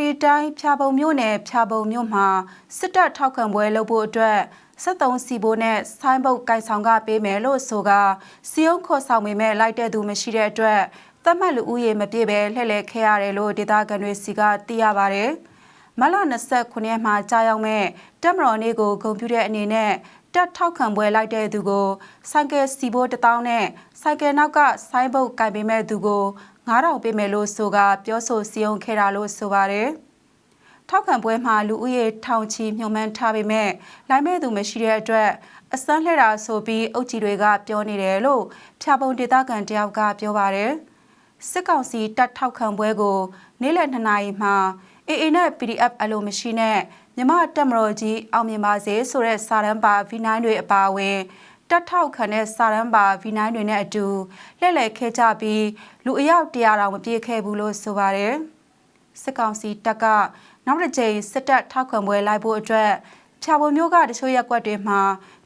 ရီတိုင်းဖြာပုံမြို့နယ်ဖြာပုံမြို့မှာစစ်တပ်ထောက်ခံပွဲလုပ်ဖို့အတွက်73စီဘိုးနဲ့ဆိုင်းဘုတ်ကိုင်ဆောင်ကပေးမယ်လို့ဆိုကစီယုံခေါ်ဆောင်ပေမဲ့လိုက်တဲ့သူမရှိတဲ့အတွက်သတ်မှတ်လူဦးရေမပြည့်ပဲလှည့်လည်ခဲ့ရတယ်လို့ဒေသခံတွေစီကသိရပါဗျ။မလ29ရက်မှာကြာရောက်မဲ့တက်မတော်နေ့ကိုဂုဏ်ပြုတဲ့အနေနဲ့တက်ထောက်ခံပွဲလိုက်တဲ့သူကို ဆိုင်ကယ်စီဘိုးတစ်တောင်းနဲ့ဆိုင်ကယ်နောက်ကဆိုင်းဘုတ်ကင်ပေးမဲ့သူကို 9000ပေးမယ်လို့ဆိုကပြောဆိုစီယုံခဲ့တာလို့ဆိုပါတယ်။ထောက်ခံပွဲမှာလူဦးရေထောင်ချီညှို့မှန်းထားပေမဲ့လိုင်းမဲ့သူမရှိတဲ့အတွက်အစမ်းလှဲ့တာဆိုပြီးအုပ်ကြီးတွေကပြောနေတယ်လို့ဖြာပုံဒေသခံတယောက်ကပြောပါတယ်။စစ်ကောင်စီတပ်ထောက်ခံပွဲကို နေ့လယ်2နာရီမှာ AA နဲ့ PDF အလိုမရှိနဲ့မြမတက်မတော်ကြီးအောင်မြင်ပါစေဆိုတဲ့စာတမ်းပါ V9 တွေအပါအဝင် တက်ထောက်ခံတဲ့စာရန်ပါ V9 တွေနဲ့အတူလှည့်လည်ခဲ့ကြပြီးလူအယောက်100တောင်မပြည့်ခဲ့ဘူးလို့ဆိုပါတယ်စစ်ကောင်စီတပ်ကနောက်တစ်ကြိမ်စစ်တပ်ထောက်ခံပွဲလိုက်ဖို့အတွက်ဖြာပုံမျိုးကတချို့ရက်ွက်တွေမှာ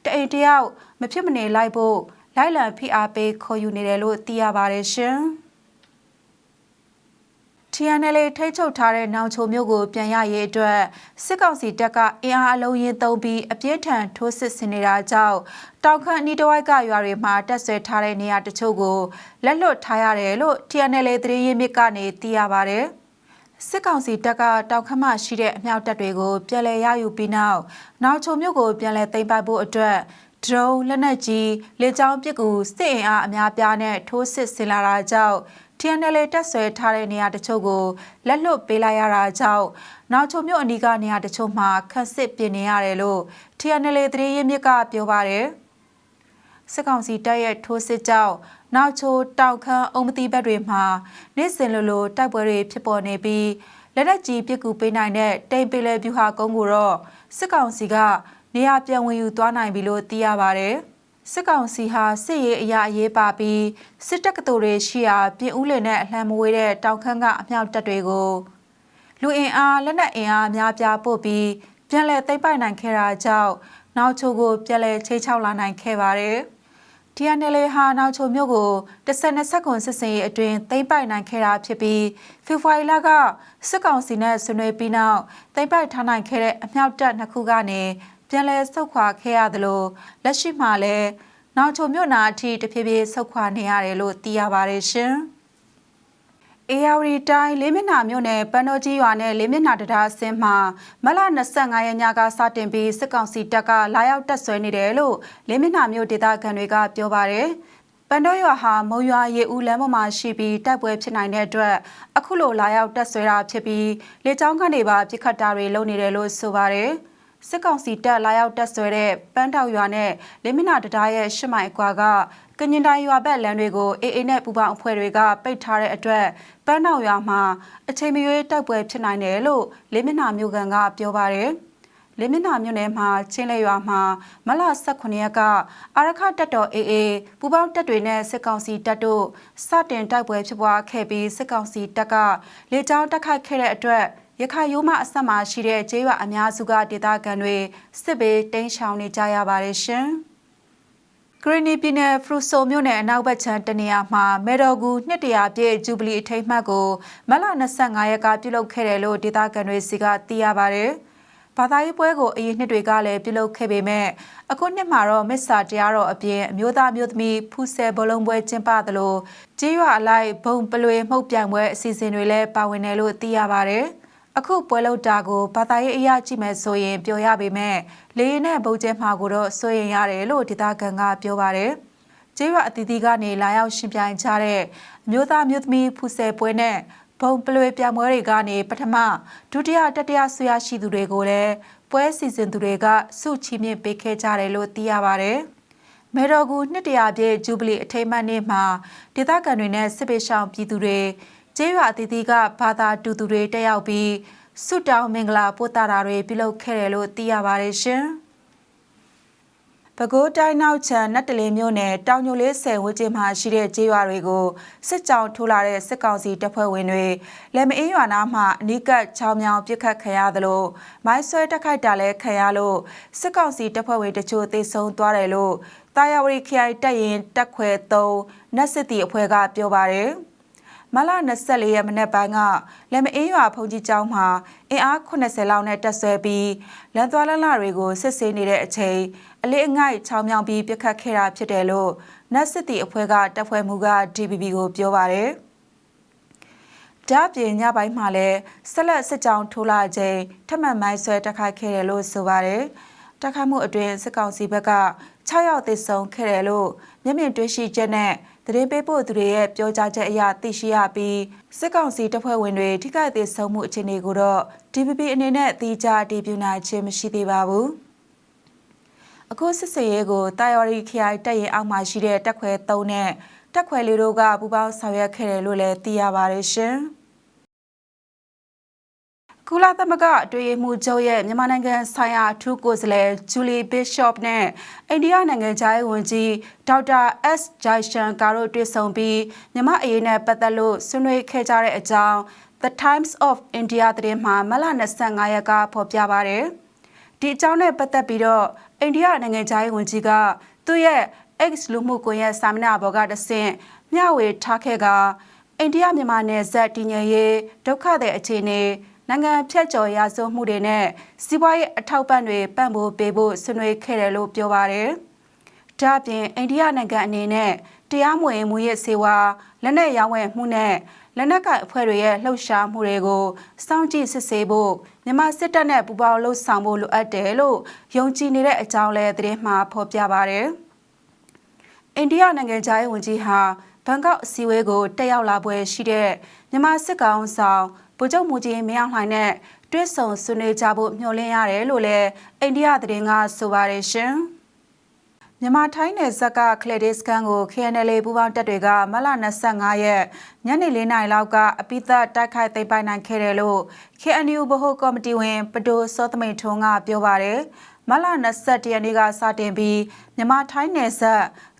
တအိမ်တယောက်မဖြစ်မနေလိုက်ဖို့လိုက်လံဖိအားပေးခေါ်ယူနေတယ်လို့သိရပါတယ်ရှင်။ TNL ထိတ်ချုပ်ထားတဲ့နောင်ချိုမြို့ကိုပြန်ရရေးအတွက်စစ်ကောင်စီတပ်ကအင်အားအလုံးရင်သုံးပြီးအပြင်းထန်ထိုးစစ်ဆင်နေတာကြောင့်တောင်ခန့်အနီးတစ်ဝိုက်ကရွာတွေမှာတက်ဆွဲထားတဲ့နေရာတချို့ကိုလက်လွတ်ထားရတယ်လို့ TNL သတင်းရင်းမြစ်ကနေသိရပါဗျ။စစ်ကောင်စီတပ်ကတောက်ခမရှိတဲ့အမြောက်တပ်တွေကိုပြန်လည်ရယူပြီးနောက်နောက်ချုံမြို့ကိုပြန်လည်သိမ်းပိုက်ဖို့အတွက်ဒရုန်းလက်နက်ကြီးလေကြောင်းပစ်ကူစစ်အင်အားအများပြားနဲ့ထိုးစစ်ဆင်လာတာကြောင့် TNL တက်ဆွဲထားတဲ့နေရာတချို့ကိုလက်လွတ်ပေးလိုက်ရတာကြောင့်နောက်ချုံမြို့အနီးကနေရာတချို့မှာခက်စစ်ပြင်နေရတယ်လို့ TNL သတင်းရင်းမြစ်ကပြောပါတယ်စစ်ကောင်စီတပ်ရဲ့ထိုးစစ်ကြောင့်နောက်ချိုတောက်ခမ်းအုံမတိဘက်တွေမှာနေ့စဉ်လိုလိုတိုက်ပွဲတွေဖြစ်ပေါ်နေပြီးလက်နက်ကြီးပစ်ကူပေးနိုင်တဲ့တိမ်ပင်လယ်ဗျူဟာကုန်းကိုတော့စစ်ကောင်စီကနေရာပြန်ဝင်ယူသွားနိုင်ပြီလို့သိရပါတယ်။ စစ်ကောင်စီဟာစစ်ရေးအရာအရေးပါပြီးစစ်တပ်ကတော်တွေရှိရာပြင်ဦးလင်နဲ့အလှမ်းမဝေးတဲ့တောင်ခမ်းကအမြောက်တပ်တွေကိုလူအင်အားလက်နက်အင်အားအများပြားပို့ပြီးပြန်လည်သိမ်းပိုက်နိုင်ခဲ့တာကြောင့်နောက်ချိုကိုပြန်လည်ချိချောက်လာနိုင်ခဲ့ပါတယ်။ TNL ဟာနောက်ချိုမြို့ကို12စက္ကွန်စစ်စင်ရေးအတွင်းသိမ်းပိုက်နိုင်ခဲ့တာဖြစ်ပြီးဖေဖော်ဝါရီလကစစ်ကောင်စီနဲ့ဆွေးနွေးပြီးနောက်သိမ်းပိုက်ထားနိုင်ခဲ့တဲ့အမြောက်တပ်နှစ်ခုကနေ ပြန်လည်ဆုတ်ခွာခဲ့ရသလိုလက်ရှိမှာလည်းနောက်ချုံမြို့နာအထိတဖြည်းဖြည်းဆုတ်ခွာနေရတယ်လို့သိရပါတယ်ရှင်။အေယာဝတီတိုင်းလေးမျက်နှာမြို့နယ်ပန်းတော်ကြီးရွာနဲ့လေးမျက်နှာတံတားအဆင်းမှာမလ25ရက်ညကစတင်ပြီးစစ်ကောင်စီတပ်ကလာရောက်တက်ဆွဲနေတယ်လို့လေးမျက်နှာမြို့ဒေသခံတွေကပြောပါတယ်။ပန်တော်ရွာဟာမုံရွာရေဦးလမ်းပေါ်မှာရှိပြီးတိုက်ပွဲဖြစ်နိုင်တဲ့အတွက်အခုလိုလာရောက်တက်ဆွဲတာဖြစ်ပြီးလေကြောင်းကနေပါပြစ်ခတ်တာတွေလုပ်နေတယ်လို့ဆိုပါတယ်။ စစ်ကောင်စီတပ်လာရောက်တက်ဆွဲတဲ့ပန်းတောက်ရွာနဲ့လင်းမနာတံတားရဲ့ရှစ်မိုင်အကွာကကညင်တိုင်းရွာဘက်လမ်းတွေကိုအေးအေးနဲ့ပူပေါင်းအဖွဲ့တွေကပိတ်ထားတဲ့အတွက်ပန်းတောက်ရွာမှာအချိန်မရွေးတိုက်ပွဲဖြစ်နိုင်တယ်လို့လင်းမနာမြို့ကန်ကပြောပါတယ်လင်းမနာမြို့နယ်မှာချင်းလေရွာမှာမလ18ရက်ကအာရခတပ်တော်အေးအေးပူပေါင်းတပ်တွေနဲ့စစ်ကောင်စီတပ်တို့စတင်တိုက်ပွဲဖြစ်ပွားခဲ့ပြီးစစ်ကောင်စီတပ်ကလေကြောင်းတိုက်ခိုက်ခဲ့တဲ့အတွက် ရခိုင်ရိုးမအဆက်မှာရှိတဲ့ကျေးရွာအများစုကဒေသခံတွေစစ်ဘေးတိမ်းရှောင်နေကြရပါတယ်ရှင်။ဂရီနီပြည်နယ်ဖရူဆိုမြို့နယ်အနောက်ဘက်ခြမ်းတနေရာမှာမေတော်ကူနှစ်တရာပြည့်ဂျူဘလီအထိမ်းအမှတ်ကိုမလ25ရက်ကပြုလုပ်ခဲ့တယ်လို့ဒေသခံတွေစီကသိရပါတယ်။ဘာသာရေးပွဲကိုအရင်နှစ်တွေကလည်းပြုလုပ်ခဲ့ပေမဲ့အခုနှစ်မှာတော့မစ္စာတရားတော်အပြင်အမျိုးသားမျိုးသမီးဖူးဆယ်ဘလုံးပွဲကျင်းပသလိုကြေးရွာအလိုက်ဘုံပလွေမှုတ်ပြိုင်ပွဲအစီအစဉ်တွေလည်းပါဝင်တယ်လို့သိရပါတယ်။ အခုပွဲလုတာကိုဘာသာရေးအရာကြည့်မယ်ဆိုရင်ပြောရပေမဲ့လေရင်နဲ့ဗုံကျဲမှာကိုတော့စိုးရင်ရတယ်လို့ဒေသခံကပြောပါတယ်။ကျေးရွာအသီးသီးကနေလာရောက်ရှင်ပြိုင်ကြတဲ့အမျိုးသားမျိုးသမီးဖူဆယ်ပွဲနဲ့ဘုံပလွေပြပွဲတွေကနေပထမဒုတိယတတိယဆွေရရှိသူတွေကိုလည်းပွဲစီစဉ်သူတွေကစုချီးမြှင့်ပေးခဲ့ကြတယ်လို့သိရပါတယ်။မေတော်ကူနှစ်တရာပြည့်ဂျူဘလီအထိမ်းအမှတ်နေ့မှာဒေသခံတွေနဲ့စစ်ပေးဆောင်ပြည်သူတွေ ကျေးရွာအသီးသီးကဘာသာတူသူတွေတက်ရောက်ပြီးဆုတောင်းမင်္ဂလာပို့တာတာတွေပြုလုပ်ခဲ့တယ်လို့သိရပါတယ်ရှင်။ပဲခူးတိုင်းနောက်ချန်နတ်တလင်းမြို့နယ်တောင်ညိုလေးဆယ်ဝန်းကျင်မှာရှိတဲ့ကျေးရွာတွေကိုစစ်ကြောင်ထိုးလာတဲ့စစ်ကောင်စီတပ်ဖွဲ့ဝင်တွေလက်မအေးရွာနာမှအနီးကပ်ချောင်းမြောင်ပစ်ခတ်ခံရသလိုမိုင်းဆွဲတက်ခိုက်တာလည်းခံရလို့စစ်ကောင်စီတပ်ဖွဲ့ဝင်တချို့သေဆုံးသွားတယ်လို့တာယာဝတီခရိုင်တပ်ရင်တပ်ခွဲ3နတ်စစ်တီအဖွဲ့ကပြောပါတယ်။ မလ24ရက်မနေ့ပိုင်းကလက်မအေးရွာဖုန်ကြီးကျောင်းမှာအင်အား80လောက်နဲ့တက်ဆွဲပြီးလန်သွားလန်းလာတွေကိုစစ်ဆေးနေတဲ့အချိန်အလေးအငိုက်ချောင်းမြောင်ပြီးပြစ်ခတ်ခဲ့တာဖြစ်တယ်လို့နတ်စစ်တီအဖွဲ့ကတပ်ဖွဲ့မှုက DPP ကိုပြောပါတယ်။ဒါပြင်ညပိုင်းမှာလည်းဆက်လက်စစ်ကြောင်းထိုးလာခြင်းထပ်မံမိုင်းဆွဲတက်ခိုက်ခဲ့တယ်လို့ဆိုပါတယ်။တက်ခိုက်မှုအတွင်းစစ်ကောင်စီဘက်က6ယောက်သေဆုံးခဲ့တယ်လို့မျက်မြင်တွေ့ရှိချက်နဲ့ သတင်းပေးပို့သူတွေရဲ့ပြောကြားချက်အရသိရှိရပြီးစစ်ကောင်စီတပ်ဖွဲ့ဝင်တွေထိခိုက်သေဆုံးမှုအခြေအနေကိုတော့ DPP အနေနဲ့အတိအကျအတည်ပြုနိုင်ခြင်းမရှိသေးပါဘူး။အခုစစ်စင်ရေးကိုတာယော်ရီခရိုင်တပ်ရင်အောက်မှာရှိတဲ့တပ်ခွဲ3နဲ့တပ်ခွဲလေးတို့ကပူးပေါင်းဆောင်ရွက်ခဲ့တယ်လို့လည်းသိရပါတယ်ရှင်။ ကုလသမဂ္ဂအတွေ့အမှုချုပ်ရဲ့မြန်မာနိုင်ငံဆိုင်ရာအထူးကိုယ်စားလှယ်ဂျူလီဘစ်ရှော့နဲ့အိန္ဒိယနိုင်ငံသားဝန်ကြီးဒေါက်တာ S ဂျိုင်ရှန်ကာတို့တွေ့ဆုံပြီးမြန်မာအရေးနဲ့ပတ်သက်လို့ဆွေးနွေးခဲ့ကြတဲ့အကြောင်း The Times of India သတင်းမှာမလ25ရက်ကဖော်ပြပါတယ်။ဒီအကြောင်းနဲ့ပတ်သက်ပြီးတော့အိန္ဒိယနိုင်ငံသားဝန်ကြီးကသူ့ရဲ့ X လူမှုကွန်ရက်စာမျက်နှာပေါ်ကတဆင့်မျှဝေထားခဲ့ကအိန္ဒိယမြန်မာနယ်စပ်တည်ငြိမ်ရေးဒုက္ခတဲ့အခြေအနေ နိုင်ငံဖြတ်ကျော်ရာဇဝမှုတွေနဲ့စီးပွားရေးအထောက်ပံ့တွေပံ့ပိုးပေးဖို့ဆွေးနွေးခဲ့တယ်လို့ပြောပါတယ်။ဒါ့အပြင်အိန္ဒိယနိုင်ငံအနေနဲ့တရားမဝင်မူရစ်စေဝါလက်နက်ရောင်းဝယ်မှုနဲ့လက်နက်ကအဖွဲ့တွေရဲ့လှုပ်ရှားမှုတွေကိုစောင့်ကြည့်စစ်ဆေးဖို့မြန်မာစစ်တပ်နဲ့ပူးပေါင်းလှုပ်ဆောင်ဖို့လိုအပ်တယ်လို့ယုံကြည်နေတဲ့အကြောင်းလည်းသတင်းမှာဖော်ပြပါတယ်။အိန္ဒိယနိုင်ငံသားရေးဝန်ကြီးဟာဘန်ကောက်အစည်းအဝေးကိုတက်ရောက်လာပွဲရှိတဲ့မြန်မာစစ်ကောင်ဆောင် ဗိုလ်ချုပ်မူကြီးမင်းအောင်လှိုင်နဲ့တွဲဆုံဆွေးနွေးကြဖို့မျှော်လင့်ရတယ်လို့လည်းအိန္ဒိယသတင်းကဆိုပါတယ်ရှင်။မြန်မာထိုင်းနယ်ဇက်ကကလစ်ဒစ်ကန်ကို KNL ပူးပေါင်းတပ်တွေကမလ25ရက်ညနေ4နာရီလောက်ကအပိသက်တိုက်ခိုက်သိမ်းပိုက်နိုင်ခဲ့တယ်လို့ KNU ဗဟိုကော်မတီဝင်ပဒိုစောသမိန်ထွန်းကပြောပါတယ်။မလ21ရက်နေ့ကစတင်ပြီးမြန်မာထိုင်းနယ်ဇ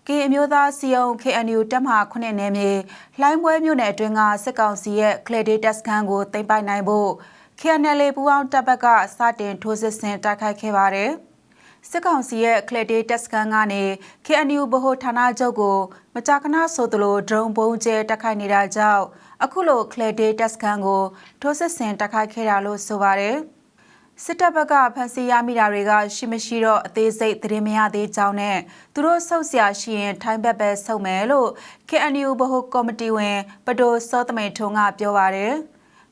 က်ကေအမျိုးသားစီယုံ KNU တပ်မဟာ9နယ်မြေလှိုင်းပွဲမြို့နယ်အတွင်းကစစ်ကောင်စီရဲ့ Clay Test ခန်းကိုသိမ်းပိုက်နိုင်ဖို့ KNL ပူးပေါင်းတပ်ဘက်ကစတင်ထိုးစစ်ဆင်တိုက်ခိုက်ခဲ့ပါတယ်။စစ်ကောင်စီရဲ့ Clay Test ခန်းကနေ KNU ဗဟိုဌာနချုပ်ကိုမကြာခဏဆိုသလို drone ပုံကျဲတိုက်ခိုက်နေတာကြောင့်အခုလို Clay Test ခန်းကိုထိုးစစ်ဆင်တိုက်ခိုက်ခဲ့တာလို့ဆိုပါတယ်။ စစ်တပ်ဘက်ကဖမ်းဆီးရမိတာတွေကရှိမရှိတော့အသေးစိတ်သတင်းမရသေးကြောင်းနဲ့သူတို့ဆုတ်ဆရာရှိရင်ထိုင်းဘက်ပဲဆုတ်မယ်လို့ KNU ဗဟိုကော်မတီဝင်ပဒိုစောသမိန်ထုံးကပြောပါတယ်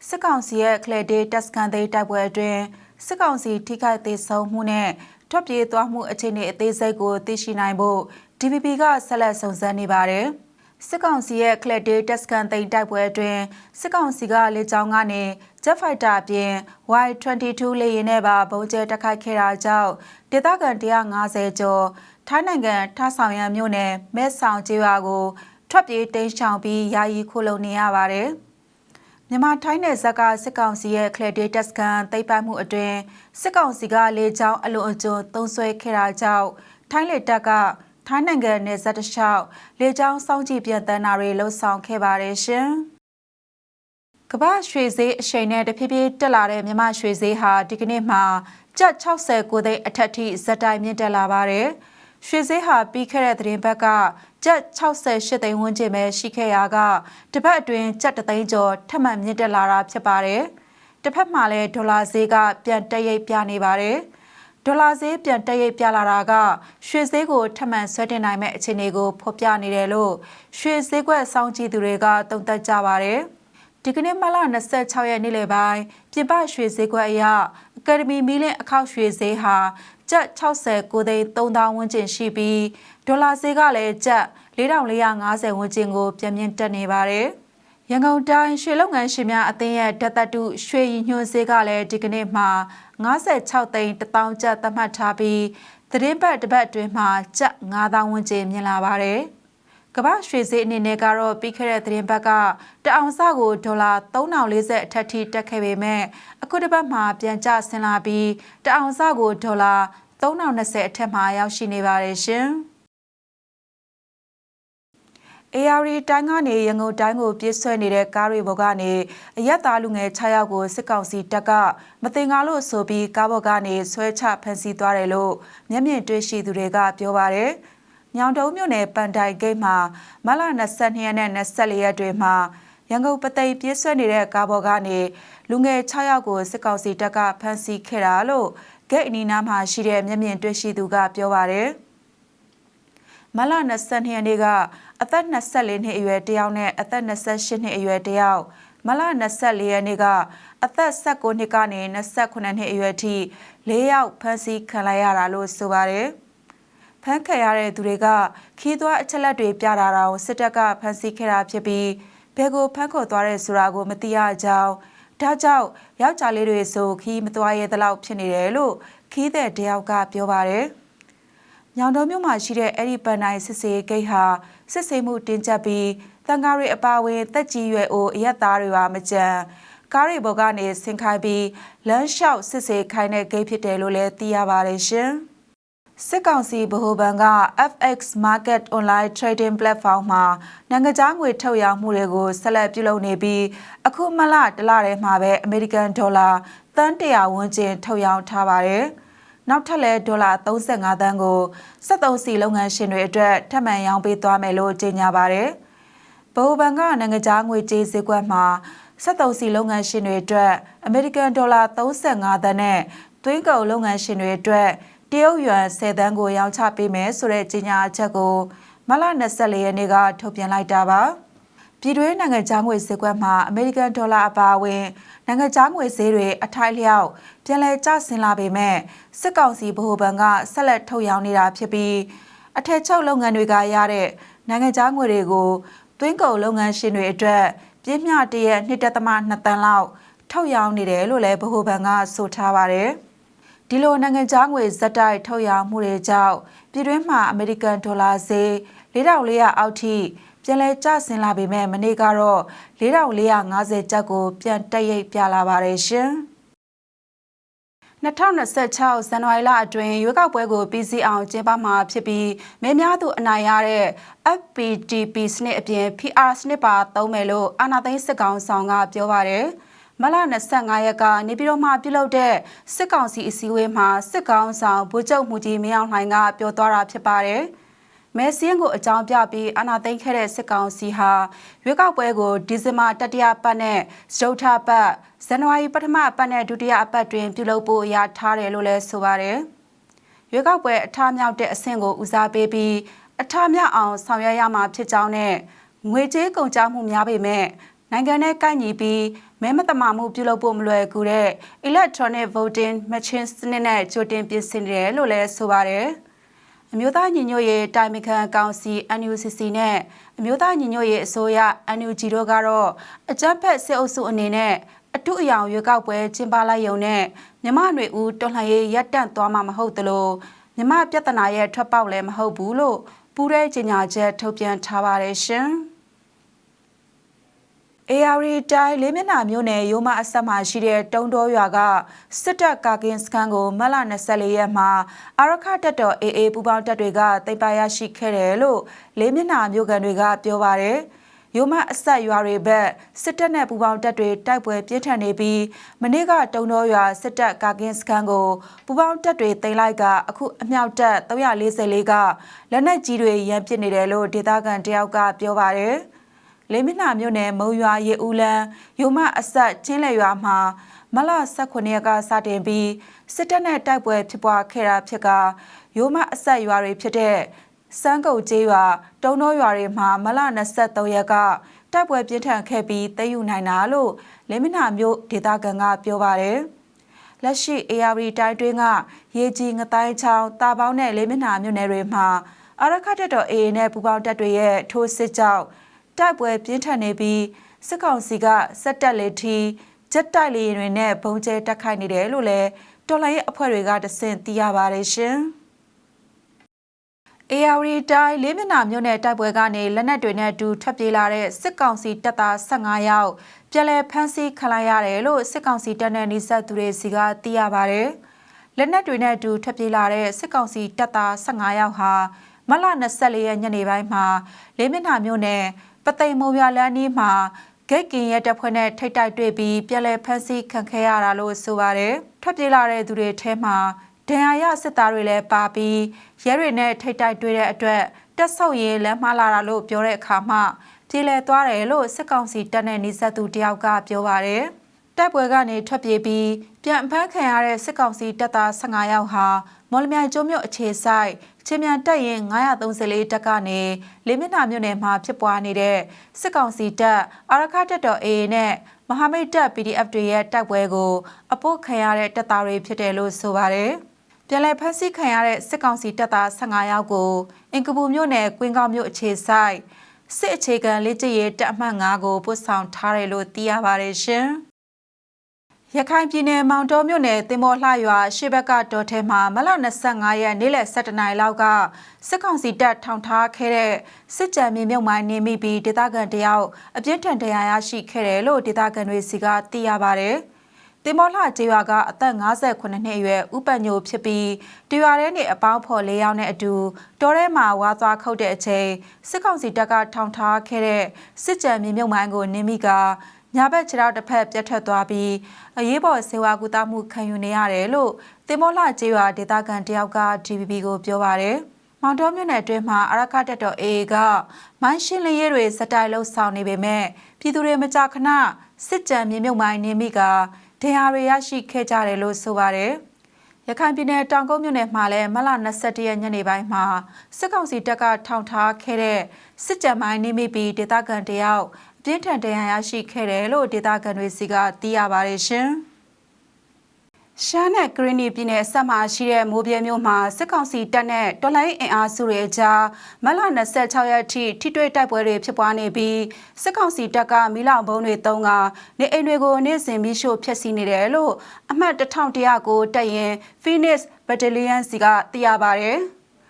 စစ်ကောင်စီရဲ့ကလဒေးတက်စကန်သေးတိုက်ပွဲအတွင်းစစ်ကောင်စီထိခိုက်သေးဆုံးမှုနဲ့ထွက်ပြေးသွားမှုအခြေအနေအသေးစိတ်ကိုသိရှိနိုင်ဖို့ DPP ကဆက်လက်စုံစမ်းနေပါတယ်။ စစ်ကောင်စီရဲ့ကလစ်ဒေးတက်စကန်သိန်းတိုက်ပွဲအတွင်းစစ်ကောင်စီကလေကြောင်းကနေ Jet Fighter အပြင် Y22 လေယာဉ်နဲ့ပါဘုံကျဲတိုက်ခိုက်ခဲ့တာကြောင့်ဒေသခံ150ကျော်ထိုင်းနိုင်ငံထားဆောင်ရန်မြို့နယ်မဲဆောင်ကျေးရွာကိုထွက်ပြေးတိမ်းရှောင်ပြီးယာယီခိုလုံနေရပါတယ်။မြန်မာထိုင်းနယ်ဇက်ကစစ်ကောင်စီရဲ့ Clear Day Test ကန်သိမ်းပိုက်မှုအတွင်းစစ်ကောင်စီကလေကြောင်းအလွန်အကျွံသုံးဆွဲခဲ့တာကြောင့်ထိုင်းလေတပ်က ထိုင်းနိုင်ငံနယ်စပ်တစ်လျှောက်လေကြောင်းစောင့်ကြည့်ပြန်တန်းတာတွေလှုပ်ဆောင်ခဲ့ပါတယ်ရှင်။ကမ္ဘာရွှေဈေးအချိန်နဲ့တဖြည်းဖြည်းတက်လာတဲ့မြန်မာရွှေဈေးဟာဒီကနေ့မှာကျပ်69သိန်းအထက်ထိဇက်တိုင်းမြင့်တက်လာပါတယ်။ရွှေဈေးဟာပြီးခဲ့တဲ့သတင်းဘက်ကကျပ်68သိန်းဝန်းကျင်ပဲရှိခဲ့ရာကတပတ်အတွင်းကျပ်3သိန်းကျော်ထပ်မံမြင့်တက်လာတာဖြစ်ပါတယ်။တစ်ဖက်မှာလည်းဒေါ်လာဈေးကပြန်တက်ရိပ်ပြနေပါတယ်။ ဒေါ်လာဈေးပြန်တက်ရိပ်ပြလာတာကရွှေဈေးကိုထပ်မံဆွဲတင်နိုင်မဲ့အခြေအနေကိုဖော်ပြနေတယ်လို့ရွှေဈေးကွက်စောင့်ကြည့်သူတွေကသုံးသပ်ကြပါတယ်။ဒီကနေ့မလ26ရက်နေ့လယ်ပိုင်းပြင်ပရွှေဈေးကွက်အရအကယ်ဒမီမီလင်းအခောက်ရွှေဈေးဟာကျပ်69သိန်း3000ဝန်းကျင်ရှိပြီးဒေါ်လာဈေးကလည်းကျပ်4450ဝန်းကျင်ကိုပြန်မြင့်တက်နေပါတယ်။ ရန်ကုန်တိုင်းရွှေလုပ်ငန်းရှင်များအသင်းရဲ့ဓာတ်တတုရွှေရည်ညွှန်းဈေးကလည်းဒီကနေ့မှာ56သိန်း1000ကျပ်သတ်မှတ်ထားပြီးသတင်းပတ်တစ်ပတ်အတွင်းမှာကျပ်9000ဝန်းကျင်မြင်လာပါတယ်။ကမ္ဘာရွှေဈေးအနေနဲ့ကတော့ပြီးခဲ့တဲ့သတင်းပတ်ကတအောင်စကိုဒေါ်လာ3040အထက်ထိတက်ခဲ့ပေမဲ့အခုတစ်ပတ်မှာပြန်ကျဆင်းလာပြီးတအောင်စကိုဒေါ်လာ3020အထက်မှာရောက်ရှိနေပါတယ်ရှင်။ AR တိုင်းကနေရန်ကုန်တိုင်းကိုပြည့်ဆွဲနေတဲ့ကားတွေပေါ်ကနေအရက်သားလူငယ်6ယောက်ကိုစစ်ကောင်စီတပ်ကမတင်ကားလို့ဆိုပြီးကားပေါ်ကနေဆွဲချဖမ်းဆီးသွားတယ်လို့မျက်မြင်တွေ့ရှိသူတွေကပြောပါတယ်။ညောင်တုံးမြို့နယ်ပန်တိုင်ဂိတ်မှာမလ22ရက်နဲ့24ရက်တွေမှာရန်ကုန်ပသိမ်ပြေးဆွဲနေတဲ့ကားပေါ်ကနေလူငယ်6ယောက်ကိုစစ်ကောင်စီတပ်ကဖမ်းဆီးခဲ့တာလို့ဂိတ်အနီးနားမှာရှိတဲ့မျက်မြင်တွေ့ရှိသူကပြောပါတယ်။မလ22ရက်နေ့က အသက်24နှစ်အရွယ်တယောက်နဲ့အသက်28နှစ်အရွယ်တယောက်မလ24ရက်နေ့ကအသက်19နှစ်ကနေ28နှစ်အရွယ်ထိ၄ယောက်ဖမ်းဆီးခံလိုက်ရတာလို့ဆိုပါတယ်။ဖမ်းခံရတဲ့သူတွေကခီးသွွားအချက်လက်တွေပြတာတောင်စစ်တပ်ကဖမ်းဆီးခဲ့တာဖြစ်ပြီးဘယ်ကိုဖမ်းခေါ်သွားတဲ့ဆိုတာကိုမသိရကြောင်းဒါကြောင့်ယောက်ျားလေးတွေဆိုခီးမသွားရဲသလောက်ဖြစ်နေတယ်လို့ခီးတဲ့တယောက်ကပြောပါတယ်။ညောင်တော်မြို့မှာရှိတဲ့အဲ့ဒီပန်တိုင်းစစ်စေးဂိတ်ဟာ စစ်ဆေးမှုတင်းကျပ်ပြီးတန်ကားတွေအပါအဝင်တက်ကြီးရွယ်အိုအရက်သားတွေပါမကြံကားတွေပေါ်ကနေဆင်ခိုင်းပြီးလမ်းလျှောက်စစ်ဆေးခိုင်းတဲ့ဂိတ်ဖြစ်တယ်လို့လည်းသိရပါတယ်ရှင်။စစ်ကောင်စီဗဟိုဘဏ်က FX Market Online Trading Platform မှာနိုင်ငံခြားငွေထုတ်ရောင်းမှုတွေကိုဆက်လက်ပြုလုပ်နေပြီးအခုမလတလထဲမှာပဲ American Dollar သန်း100ဝန်းကျင်ထုတ်ရောင်းထားပါတယ်။ နောက်ထပ်လဲဒေါ်လာ35သန်းကို73စီလုပ်ငန်းရှင်တွေအတွက်ထပ်မံရောင်းပေးသွားမယ်လို့ကြေညာပါတယ်။ဗဟိုဘဏ်ကနိုင်ငံခြားငွေကြေးဈေးကွက်မှာ73စီလုပ်ငန်းရှင်တွေအတွက်အမေရိကန်ဒေါ်လာ35သန်းနဲ့သွင်းကုန်လုပ်ငန်းရှင်တွေအတွက်တရုတ်ယွမ်10သန်းကိုရောင်းချပေးမယ်ဆိုတဲ့ကြေညာချက်ကိုမလ24ရက်နေ့ကထုတ်ပြန်လိုက်တာပါ ပြည်တွင်းနိုင်ငံခြားငွေဈေးကွက်မှာအမေရိကန်ဒေါ်လာအပါအဝင်နိုင်ငံခြားငွေဈေးတွေအထိုက်လျောက်ပြန်လည်ကျဆင်းလာပေမဲ့စစ်ကောင်စီဗဟိုဘဏ်ကဆက်လက်ထုတ်ရောင်းနေတာဖြစ်ပြီးအထက်ချုပ်လုပ်ငန်းတွေကရတဲ့နိုင်ငံခြားငွေတွေကိုသွင်းကုန်လုပ်ငန်းရှင်တွေအတွက်ပြင်းမျှတရက်2.2တန်းလောက်ထုတ်ရောင်းနေတယ်လို့လည်းဗဟိုဘဏ်ကဆိုထားပါတယ်။ဒီလိုနိုင်ငံခြားငွေဇက်တိုက်ထုတ်ရောင်းမှုတွေကြောင့်ပြည်တွင်းမှာအမေရိကန်ဒေါ်လာဈေး4400အောက်ထိ ပြန်လည်ကျဆင်းလာပေမဲ့မနေ့ကတော့4450ကျပ်ကိုပြန်တက်ရိပ်ပြလာပါတယ်ရှင်။2026ဇန်နဝါရီလအတွင်းရွေးကောက်ပွဲကိုပြီးစီးအောင်ကျင်းပမှာဖြစ်ပြီးမဲများသူအနိုင်ရတဲ့ FPTP စနစ်အပြင် PR စနစ်ပါသုံးမယ်လို့အာဏာသိမ်းစစ်ကောင်ဆောင်ကပြောပါတယ်။မလ25ရက်ကနေပြည်တော်မှာပြုလုပ်တဲ့စစ်ကောင်စီအစည်းအဝေးမှာစစ်ကောင်ဆောင်ဗိုလ်ချုပ်မှုကြီးမင်းအောင်လှိုင်ကပြောသွားတာဖြစ်ပါတယ်။ မဲစင်းကိုအကြောင်းပြပြီးအာဏာသိမ်းခဲ့တဲ့စစ်ကောင်စီဟာရွေးကောက်ပွဲကိုဒီဇင်ဘာတတိယပတ်နဲ့စတုထပတ်ဇန်နဝါရီပထမပတ်နဲ့ဒုတိယအပတ်တွင်ပြုလုပ်ဖို့အရာထားတယ်လို့လည်းဆိုပါတယ်။ရွေးကောက်ပွဲအထမြောက်တဲ့အဆင့်ကိုဦးစားပေးပြီးအထမြောက်အောင်ဆောင်ရွက်ရမှာဖြစ်ကြောင်းနဲ့ငွေကြေးကုန်ကျမှုများပေမဲ့နိုင်ငံနဲ့ကိုက်ညီပြီးမဲမတမာမှုပြုလုပ်ဖို့မလွယ်ကူတဲ့ electronic voting machine စနစ်နဲ့ကြိုတင်ပြင်ဆင်တယ်လို့လည်းဆိုပါတယ်။ အမျိုးသားညီညွတ်ရေးတိုင်မခံကောင်စီ NUCC နဲ့အမျိုးသားညီညွတ်ရေးအစိုးရ NUG တို့ကတော့အကြမ်းဖက်စစ်အုပ်စုအနေနဲ့အထုအယောင်ရွေးကောက်ပွဲကျင်းပလိုက်ရုံနဲ့မြမຫນွေဦးတော်လှန်ရေးရပ်တန့်သွားမှာမဟုတ်သလိုမြမပြဿနာရဲ့ထွက်ပေါက်လည်းမဟုတ်ဘူးလို့ပူးရဲကြေညာချက်ထုတ်ပြန်ထားပါတယ်ရှင်။ AR တိုင်းလေးမျက်နှာမြို့နယ်ရိုးမအဆက်မှာရှိတဲ့တုံတော်ရွာကစစ်တပ်ကာကင်းစခန်းကိုမလ24ရက်မှာအာရခတပ်တော် AA ပူးပေါင်းတပ်တွေကသိမ်းပိုက်ရရှိခဲ့တယ်လို့လေးမျက်နှာမြို့ကန်တွေကပြောပါရယ်ရိုမအဆက်ရွာတွေဘက်စစ်တပ်နဲ့ပူပေါင်းတပ်တွေတိုက်ပွဲပြင်းထန်နေပြီးမနေ့ကတုံတော်ရွာစစ်တပ်ကာကင်းစခန်းကိုပူပေါင်းတပ်တွေတင်လိုက်ကအခုအမြောက်တပ်344ကလက်နက်ကြီးတွေရန်ပစ်နေတယ်လို့ဒေသခံတယောက်ကပြောပါတယ်။ လေးမျက်နှာမြို့နယ်မုံရွာရေဦးလန်းယူမအဆက်ချင်းလေရွာမှာမလ18ရက်ကစတင်ပြီးစစ်တပ်နဲ့တိုက်ပွဲဖြစ်ပွားခဲ့တာဖြစ်ကယူမအဆက်ရွာတွေဖြစ်တဲ့စန်းကုတ်ကျေးရွာတုံတော်ရွာတွေမှာမလ23ရက်ကတိုက်ပွဲပြင်းထန်ခဲ့ပြီးတည်ယူနိုင်တာလို့လေးမျက်နှာမြို့ဒေသခံကပြောပါတယ်လက်ရှိ AR တိုင်းတွင်းကရေကြီးငတိုင်းချောင်းတာပေါင်းနဲ့လေးမျက်နှာမြို့နယ်တွေမှာအရခတ်တပ်တော် AA နဲ့ပူပေါင်းတပ်တွေရဲ့ထိုးစစ်ကြောင့် တိုက်ပွဲပြင်းထန်နေပြီးစစ်ကောင်စီကစက်တက်လေထီဂျက်တိုက်လေတွေနဲ့ဘုံကျဲတက်ခိုက်နေတယ်လို့လည်းတော်လိုင်းရဲ့အဖွဲ့တွေကတဆင့်သိရပါတယ်ရှင်။ AR တိုင်းလေးမျက်နှာမြို့နယ်တိုက်ပွဲကနေလက်နက်တွေနဲ့အတူထွက်ပြေးလာတဲ့စစ်ကောင်စီတပ်သား15ယောက်ပြည်လဲဖမ်းဆီးခံလိုက်ရတယ်လို့စစ်ကောင်စီတပ်နဲ့နှိစက်သူတွေစီကသိရပါတယ်။လက်နက်တွေနဲ့အတူထွက်ပြေးလာတဲ့စစ်ကောင်စီတပ်သား15ယောက်ဟာမလ24ရက်ညနေပိုင်းမှာလေးမျက်နှာမြို့နယ် ပသိမ်မုံရလန်းနီးမှာဂိတ်ကင်ရဲ့တပ်ဖွဲ့နဲ့ထိတ်တိုက်တွေ့ပြီးပြည်လဲဖမ်းဆီးခံခဲ့ရတာလို့ဆိုပါတယ်။ထွက်ပြေးလာတဲ့သူတွေထဲမှာဒဏ်ရာရစစ်သားတွေလည်းပါပြီးရဲတွေနဲ့ထိတ်တိုက်တွေ့တဲ့အတွက်တတက်ဆုပ်ရင်လမ်းမလာတာလို့ပြောတဲ့အခါမှာပြေလည်သွားတယ်လို့စစ်ကောင်စီတပ်နဲ့နေဆက်သူတယောက်ကပြောပါတယ်။တိုက်ပွဲကနေထွက်ပြေးပြီးပြန်ဖမ်းခံရတဲ့စစ်ကောင်စီတပ်သား15ယောက်ဟာမော်လမြိုင်ကျွန်းမြို့အခြေဆိုင် ချင်းမြန်တက်ရင်934တက်ကနေလေးမျက်နှာမြို့နယ်မှာဖြစ်ပွားနေတဲ့စစ်ကောင်စီတပ်အာရခတပ်တော် AA နဲ့မဟာမိတ်တပ် PDF တွေရဲ့တိုက်ပွဲကိုအပုတ်ခံရတဲ့တပ်သားတွေဖြစ်တယ်လို့ဆိုပါတယ်။ပြန်လည်ဖမ်းဆီးခံရတဲ့စစ်ကောင်စီတပ်သား15ယောက်ကိုအင်ကပူမြို့နယ်ကွင်းကောင်းမြို့အခြေဆိုင်စစ်အခြေခံလက်ကျရေးတပ်အမှတ်5ကိုပို့ဆောင်ထားတယ်လို့သိရပါတယ်ရှင်။ ရခိုင်ပြည်နယ်မောင်တော်မြို့နယ်တင်မောလှရွာရှေ့ဘက်ကတော်ထဲမှာမလ25ရက်နေ့လယ်7:00နာရီလောက်ကစစ်ကောင်စီတပ်ထောင်ထားခဲ့တဲ့စစ်ကြံမြေမြုပ်မိုင်းနေမိပြီးဒေသခံတယောက်အပြင်းထန်တရားရရှိခဲ့တယ်လို့ဒေသခံတွေစီကသိရပါတယ်။တင်မောလှကျေးရွာကအသက်58နှစ်အရွယ်ဥပညိုဖြစ်ပြီးတရွာထဲနေအပေါင်းဖော်၄ယောက်နဲ့အတူတောထဲမှာဝါသွားခုတ်တဲ့အချိန်စစ်ကောင်စီတပ်ကထောင်ထားခဲ့တဲ့စစ်ကြံမြေမြုပ်မိုင်းကိုနင်းမိက ညာဘက်ခြေထောက်တစ်ဖက်ပြတ်ထွက်သွားပြီးအရေးပေါ်ဆေးဝါးကုသမှုခံယူနေရတယ်လို့တင်မောလှကျေးရွာဒေသခံတယောက်က DVB ကိုပြောပါတယ်။မောင်တော်မြို့နယ်အတွင်းမှာအရခတက်တော် AA ကမိုင်းရှင်းလင်းရေးတွေစတိုင်လှုပ်ဆောင်နေပေမဲ့ပြည်သူတွေမကြာခဏစစ်ကြံမြေမြုပ်မိုင်းနေမိကဒဏ်ရာတွေရရှိခဲ့ကြတယ်လို့ဆိုပါတယ်။ရခိုင်ပြည်နယ်တောင်ကုန်းမြို့နယ်မှာလည်းမလ21ရက်ညနေပိုင်းမှာစစ်ကောင်စီတပ်ကထောင်ထားခဲ့တဲ့စစ်ကြံမိုင်းနေမိပြီးဒေသခံတယောက် ပြင်းထန်တရားရရှိခဲ့တယ်လို့ဒေသခံတွေစီကသိရပါတယ်ရှင်။ရှားနဲ့ဂရင်းနီပြည်နယ်ဆက်မှာရှိတဲ့မိုးပြဲမြို့မှာစစ်ကောင်စီတပ်နဲ့တော်လိုင်းအင်အားစုတွေအကြားမလ26ရက်ထိထိတွေ့တိုက်ပွဲတွေဖြစ်ပွားနေပြီးစစ်ကောင်စီတပ်ကမီးလောင်ဘုံတွေတုံးကနေအိမ်တွေကိုနေ့စဉ်မီးရှို့ဖျက်ဆီးနေတယ်လို့အမှတ်1100ကိုတပ်ရင် Phoenix Battalion စီကသိရပါတယ်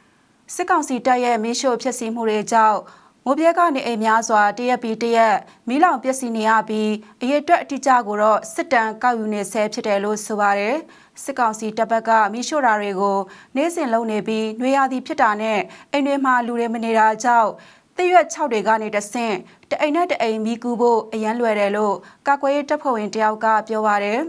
။စစ်ကောင်စီတပ်ရဲ့မီးရှို့ဖျက်ဆီးမှုတွေကြောင့် မိုးပြဲကနေအိမ်များစွာတရက်ပြီးတရက်မီးလောင်ပျက်စီးနေရပြီးအရေးအတွက်အတိအကျကိုတော့စစ်တမ်းကောက်ယူနေဆဲဖြစ်တယ်လို့ဆိုပါတယ်စစ်ကောင်စီတပ်ဘက်ကမီးရှို့တာတွေကိုနေ့စဉ်လုပ်နေပြီးနှွေရသည်ဖြစ်တာနဲ့အိမ်တွေမှာလူတွေမနေတာကြောင့်တရွက်6တွေကနေတဆင့်တအိမ်နဲ့တအိမ်မီးကူဖို့အရန်လွယ်တယ်လို့ကာကွယ်ရေးတပ်ဖွဲ့ဝင်တယောက်ကပြောပါတယ်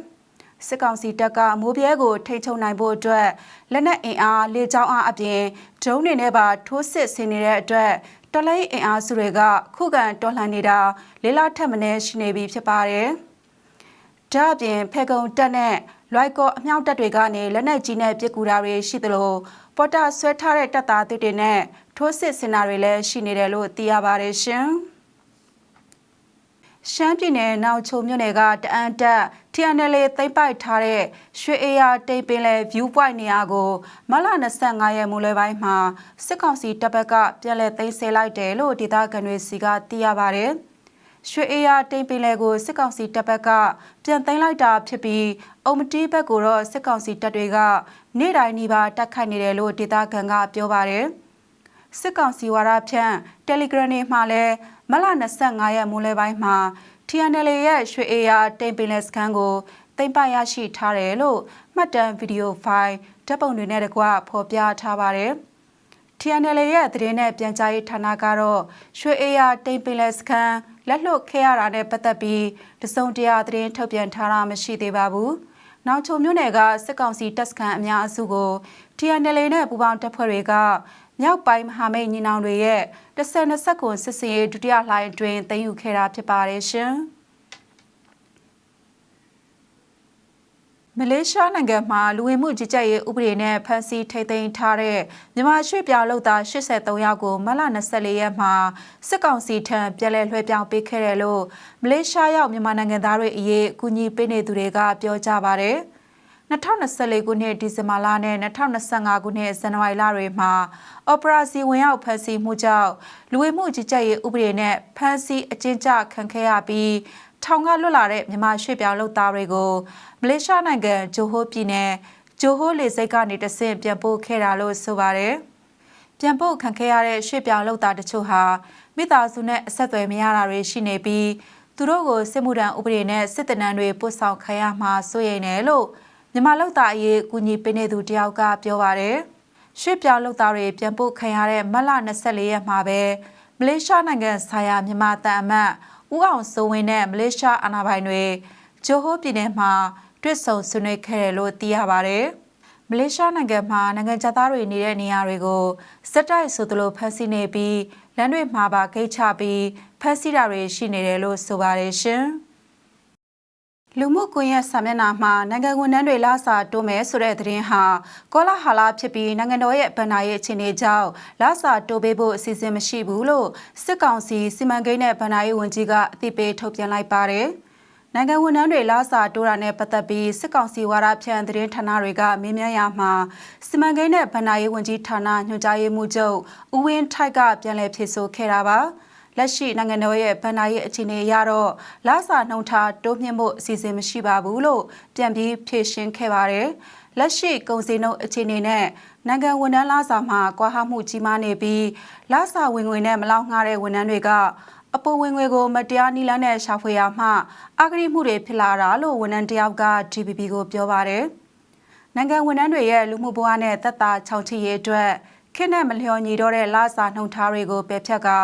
စစ်ကောင်စီတပ်ကမိုးပြဲကိုထိချုံနိုင်ဖို့အတွက်လက်နက်အင်အားလေကြောင်းအားအပြင်ဒရုန်းတွေနဲ့ပါထိုးစစ်ဆင်နေတဲ့အတွက် တော်လိုင်းအင်အားစုတွေကခုခံတော်လှန်နေတာလေးလထက်မနည်းရှိနေပြီဖြစ်ပါတယ်။ဒါ့အပြင်ဖေကုံတက်နဲ့လွိုက်ကောအမြောက်တက်တွေကနေလက်နက်ကြီးနဲ့ပစ်ကူတာတွေရှိသလိုပေါ်တာဆွဲထားတဲ့တပ်သားတွေနဲ့ထိုးစစ်ဆင်တာတွေလည်းရှိနေတယ်လို့သိရပါတယ်ရှင်။ ရှမ်းပြည်နယ်နောက်ချုံမြို့နယ်ကတအန်တက် TNL သိမ့်ပိုက်ထားတဲ့ရွှေအေယာတိတ်ပင်လယ် view point နေရာကိုမလ25ရက်မူလပိုင်းမှာစစ်ကောင်စီတပ်ဘက်ကပြန်လည်သိမ်းဆည်းလိုက်တယ်လို့ဒေသခံတွေစီကသိရပါတယ်။ရွှေအေယာတိတ်ပင်လယ်ကိုစစ်ကောင်စီတပ်ဘက်ကပြန်သိမ်းလိုက်တာဖြစ်ပြီးအုံမတီးဘက်ကိုတော့စစ်ကောင်စီတပ်တွေက နေ့တိုင်းနှီးပါတက်ခိုက်နေတယ်လို့ဒေသခံကပြောပါတယ်။စစ်ကောင်စီဝါဒဖြန့် Telegram တွေမှာလည်း မလ25ရက်မူလပိုင်းမှာ TNL ရဲ့ရွှေအေယာတိမ်ပင်လယ်စခန်းကိုသိမ်းပိုက်ရရှိထားတယ်လို့မှတ်တမ်းဗီဒီယိုဖိုင်ဓာတ်ပုံတွေနဲ့တကွဖော်ပြထားပါတယ်။ TNL ရဲ့သတင်းနဲ့ပြန်ကြားရေးဌာနကတော့ရွှေအေယာတိမ်ပင်လယ်စခန်းလက်လွတ်ခဲ့ရတာနဲ့ပတ်သက်ပြီးတစုံတရာသတင်းထုတ်ပြန်ထားတာမရှိသေးပါဘူး။နောက်ချုံမြို့နယ်ကစစ်ကောင်စီတပ်စခန်းအများအစုကို TNL နဲ့ပူးပေါင်းတပ်ဖွဲ့တွေက မြောက်ပိုင်းမဟာမိတ်ညီနောင်တွေရဲ့10-20ခုစစ်စင်ရေးဒုတိယလှိုင်းအတွင်းသိမ်းယူခဲ့တာဖြစ်ပါတယ်ရှင်။မလေးရှားနိုင်ငံမှာလူဝင်မှုကြီးကြပ်ရေးဥပဒေနဲ့ဖမ်းဆီးထိန်းသိမ်းထားတဲ့မြန်မာရွှေ့ပြောင်းလုပ်သား83ယောက်ကိုမလ24ရက်မှာစစ်ကောင်စီထံပြည်လဲလွှဲပြောင်းပေးခဲ့တယ်လို့မလေးရှားရောက်မြန်မာနိုင်ငံသားတွေအရေးအကူအညီပေးနေသူတွေကပြောကြပါတယ်။ 2024ခုနှစ်ဒီဇင်ဘာလနဲ့2025ခုနှစ်ဇန်နဝါရီလတွေမှာအော်ပရာစီဝင်ရောက်ဖမ်းဆီးမှုကြောင့်လူဝင်မှုကြီးကြပ်ရေးဥပဒေနဲ့ဖမ်းဆီးအကျဉ်းချခံခဲ့ရပြီးထောင်ကလွတ်လာတဲ့မြန်မာရွှေ့ပြောင်းလုပ်သားတွေကိုမလေးရှားနိုင်ငံဂျိုဟိုပြည်နယ်ဂျိုဟိုလေဆိပ်ကနေတဆင့်ပြန်ပို့ခဲ့တာလို့ဆိုပါတယ်။ပြန်ပို့ခံခဲ့ရတဲ့ရွှေ့ပြောင်းလုပ်သားတချို့ဟာမိသားစုနဲ့အဆက်အသွယ်မရတာတွေရှိနေပြီးသူတို့ကိုစစ်မှုထမ်းဥပဒေနဲ့စစ်တနန်းတွေပို့ဆောင်ခံရမှာစိုးရိမ်တယ်လို့ မြန်မာလောက်သားအရေးကူညီပေးနေသူတယောက်ကပြောပါတယ်။ရွှေ့ပြောင်းလုပ်သားတွေပြန်ပို့ခံရတဲ့မတ်လ24ရက်မှာပဲမလေးရှားနိုင်ငံဆိုင်ရာမြန်မာတန်အမတ်ဦးအောင်စိုးဝင်းနဲ့မလေးရှားအာဏာပိုင်တွေဂျိုဟိုပြည်နယ်မှာတွေ့ဆုံဆွေးနွေးခဲ့တယ်လို့သိရပါတယ်။မလေးရှားနိုင်ငံမှာနိုင်ငံသားတွေနေတဲ့နေရာတွေကိုစစ်တိုက်ဆိုသလိုဖမ်းဆီးနေပြီးလမ်းတွေမှာပါဂိတ်ချပြီးဖမ်းဆီးတာတွေရှိနေတယ်လို့ဆိုပါတယ်ရှင်။ လူမှုကွန်ရက်စာမျက်နှာမှာနိုင်ငံဝန်ထမ်းတွေလာစာတိုးမယ်ဆိုတဲ့သတင်းဟာကောလာဟာလာဖြစ်ပြီးနိုင်ငံတော်ရဲ့ဗဏ္ဍာရေးအခြေအနေကြောင့်လာစာတိုးပေးဖို့အစီအစဉ်မရှိဘူးလို့စစ်ကောင်စီစီမံကိန်းနဲ့ဗဏ္ဍာရေးဝန်ကြီးကအသိပေးထုတ်ပြန်လိုက်ပါတယ်။နိုင်ငံဝန်ထမ်းတွေလာစာတိုးတာနဲ့ပတ်သက်ပြီးစစ်ကောင်စီဝါဒဖြန့်သတင်းဌာနတွေကမေးမြန်းရမှာစီမံကိန်းနဲ့ဗဏ္ဍာရေးဝန်ကြီးဌာနညွှန်ကြားရေးမှူးချုပ်ဦးဝင်းထိုက်ကပြန်လည်ဖြေဆိုခဲ့တာပါ လက်ရှိနိုင်ငံတော်ရဲ့ဗဏ္ဍာရေးအခြေအနေအရတော့လာစာနှုံထားတိုးမြှင့်ဖို့အစီအစဉ်မရှိပါဘူးလို့ပြန်ပြီးဖြေရှင်းခဲ့ပါတယ်လက်ရှိကုန်စည်နှုန်းအခြေအနေနဲ့နိုင်ငံဝန်ထမ်းလာစာမှာကွာဟမှုကြီးမားနေပြီးလာစာဝင်ငွေနဲ့မလောက်ငှားတဲ့ဝန်ထမ်းတွေကအပေါ်ဝင်ငွေကိုမတရားနိလန်းနဲ့ရှာဖွေရမှအဂရိမှုတွေဖြစ်လာတာလို့ဝန်ထမ်းတယောက်က DPP ကိုပြောပါတယ်။နိုင်ငံဝန်ထမ်းတွေရဲ့လူမှုဘဝနဲ့သက်သာချောင်ချိရေးအတွက်ခေတ်နဲ့မလျော်ညီတော့တဲ့လစာနှုံထားတွေကိုပယ်ဖြတ်ကာ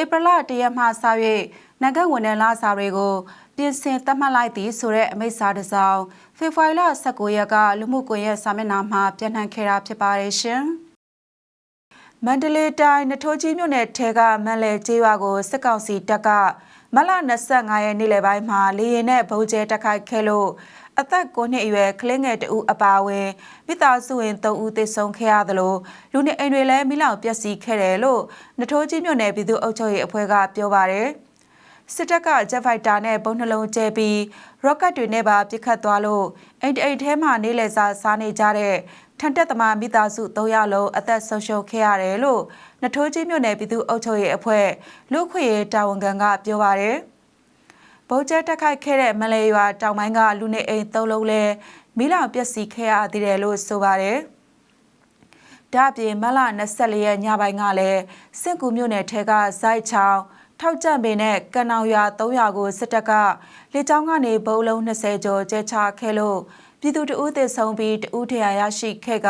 ဧပြီလတရက်မှစ၍နိုင်ငံဝန်ထမ်းလစာတွေကိုပြင်ဆင်သတ်မှတ်လိုက်သည်ဆိုတဲ့အမိန့်စာတစ်စောင်ဖေဖော်ဝါရီလ19ရက်ကလူမှုကွန်ရက်စာမျက်နှာမှာပြန့်နှံ့ခဲ့တာဖြစ်ပါတယ်ရှင်။မန္တလေးတိုင်းနထိုးကြီးမြို့နယ်ထဲကမန်လဲကျေးရွာကိုစစ်ကောင်စီတပ်က မလ25ရက်နေ့လယ်ပိုင်းမှာလေရင်နဲ့ဗုံးကျဲတိုက်ခိုက်ခဲ့လို့အသက်9နှစ်အရွယ်ကလေးငယ်တဦးအပါအဝင်မိသားစုဝင်3ဦးသေဆုံးခဲ့ရသလိုလူနေအိမ်တွေလည်းမိလောင်ပျက်စီးခဲ့တယ်လို့နထိုးကြီးမြို့နယ်ပြည်သူ့အုပ်ချုပ်ရေးအဖွဲ့ကပြောပါတယ်စစ်တပ်ကဂျက်ဖိုက်တာနဲ့ဘုံနှလုံးကျဲပြီးရော့ကတ်တွေနဲ့ပါပစ်ခတ်သွားလို့အိမ်အိမ်ထဲမှာနေလေစာစားနေကြတဲ့ ထန်တက်သမားမိသားစု300လုံးအသက်ဆုံးရှုံးခဲ့ရတယ်လို့နထိုးကြီးမြို့နယ်ပြည်သူ့အုပ်ချုပ်ရေးအဖွဲ့လူခွေရေးတာဝန်ခံကပြောပါတယ်။ဗုတ်ကျဲတက်ခိုက်ခဲ့တဲ့မလဲရွာတောင်ပိုင်းကလူနေအိမ်၃လုံးလဲမိလောင်ပျက်စီးခဲ့ရသေးတယ်လို့ဆိုပါတယ်။ဒါ့အပြင်မလ24ရက်ညပိုင်းကလည်းစစ်ကူမြို့နယ်ထဲကဇိုက်ချောင်းထောက်ကြံပင်နဲ့ကံအောင်ရွာ300ကိုစစ်တပ်ကလေကြောင်းကနေဘုံလုံး20ကျော်ကျဲချခဲ့လို့ ပြည်သူတဦးသေဆုံးပြီးတဦးထရာရရှိခဲ့က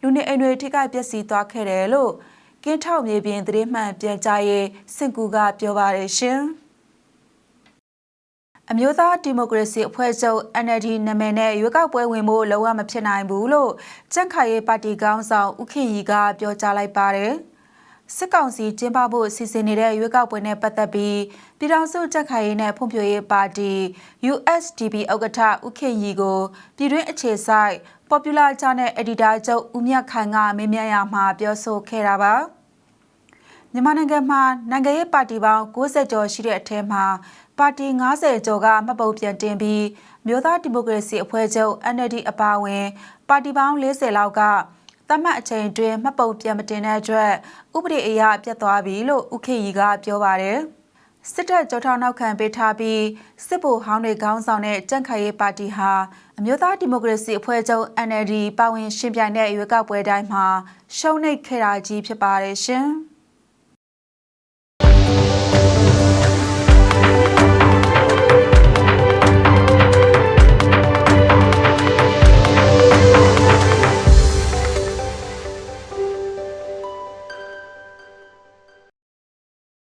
လူနေအိမ်တွေထိခိုက်ပျက်စီးသွားခဲ့တယ်လို့ကင်းထောက်မြေပြင်သတင်းမှန်ပြန်ကြားရေးစင်ကူကပြောပါတယ်ရှင်အမျိုးသားဒီမိုကရေစီအဖွဲ့ချုပ် NLD နာမည်နဲ့ရွေးကောက်ပွဲဝင်ဖို့လုံးဝမဖြစ်နိုင်ဘူးလို့ကြန့်ခိုင်ရေးပါတီကောင်းဆောင်ဦးခင်ရီကပြောကြားလိုက်ပါတယ်။ စစ်ကောင်စီကျင်းပဖို့စီစဉ်နေတဲ့ရွေးကောက်ပွဲနဲ့ပတ်သက်ပြီးပြည်ထောင်စုကြက်ခိုင်ရေးနဲ့ဖွံ့ဖြိုးရေးပါတီ USDP ဥက္ကဋ္ဌဦးခင်ရီကိုပြည်တွင်းအခြေစိုက် Popular Channel Editor ချုပ်ဦးမြတ်ခိုင်ကမေးမြန်းရမှာပြောဆိုခဲ့တာပါမြန်မာနိုင်ငံမှာနိုင်ငံရေးပါတီပေါင်း60ကျော်ရှိတဲ့အထက်မှာပါတီ90ကျော်ကမှတ်ပုံပြန်တင်ပြီးမြို့သားဒီမိုကရေစီအဖွဲ့ချုပ် NLD အပါအဝင် ပါတီပေါင်း40လောက်က တတ်မှတ်အချိန်တွင်မှတ်ပုံပြန်မတင်တဲ့အတွက်ဥပဒေအရပြတ်သွားပြီလို့ဥခေရီကပြောပါတယ်။စစ်တပ်ကြောထောက်နောက်ခံပေးထားပြီးစစ်ဗိုလ်ဟောင်းတွေခေါင်းဆောင်တဲ့ကြန့်ခိုင်ရေးပါတီဟာအမျိုးသားဒီမိုကရေစီအဖွဲ့ချုပ် NLD ပါဝင်ရှင်ပြိုင်တဲ့ရွေးကောက်ပွဲတိုင်းမှာရှုံးနိမ့်ခဲ့တာကြီးဖြစ်ပါတယ်ရှင်။